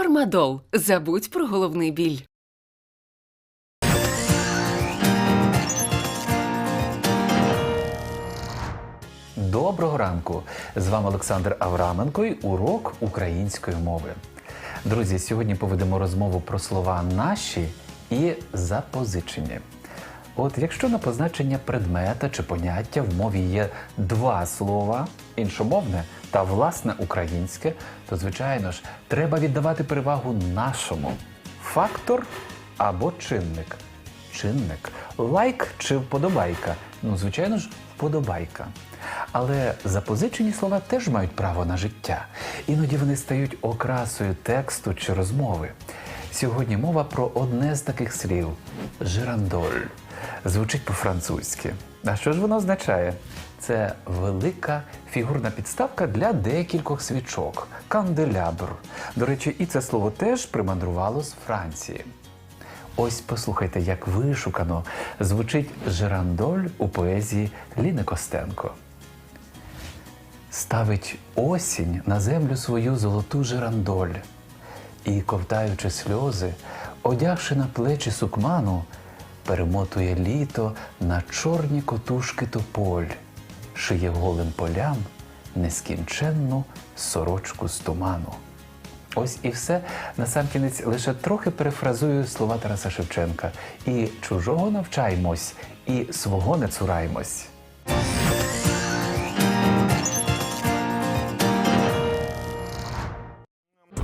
Фармадол. Забудь про головний біль. Доброго ранку! З вами Олександр Авраменко і урок української мови. Друзі, сьогодні поведемо розмову про слова наші і запозичені. От якщо на позначення предмета чи поняття в мові є два слова іншомовне та власне українське, то звичайно ж треба віддавати перевагу нашому фактор або чинник. Чинник лайк чи вподобайка. Ну, звичайно ж, вподобайка. Але запозичені слова теж мають право на життя. Іноді вони стають окрасою тексту чи розмови. Сьогодні мова про одне з таких слів жирандоль. Звучить по-французьки. А що ж воно означає? Це велика фігурна підставка для декількох свічок канделябр. До речі, і це слово теж примандрувало з Франції. Ось послухайте, як вишукано звучить жирандоль у поезії Ліни Костенко. Ставить осінь на землю свою золоту жирандоль, і, ковтаючи сльози, одягши на плечі сукману, перемотує літо на чорні котушки тополь, шиє голим полям нескінченну сорочку з туману. Ось і все. Насамкінець лише трохи перефразую слова Тараса Шевченка. І чужого навчаймось, і свого не цураймось.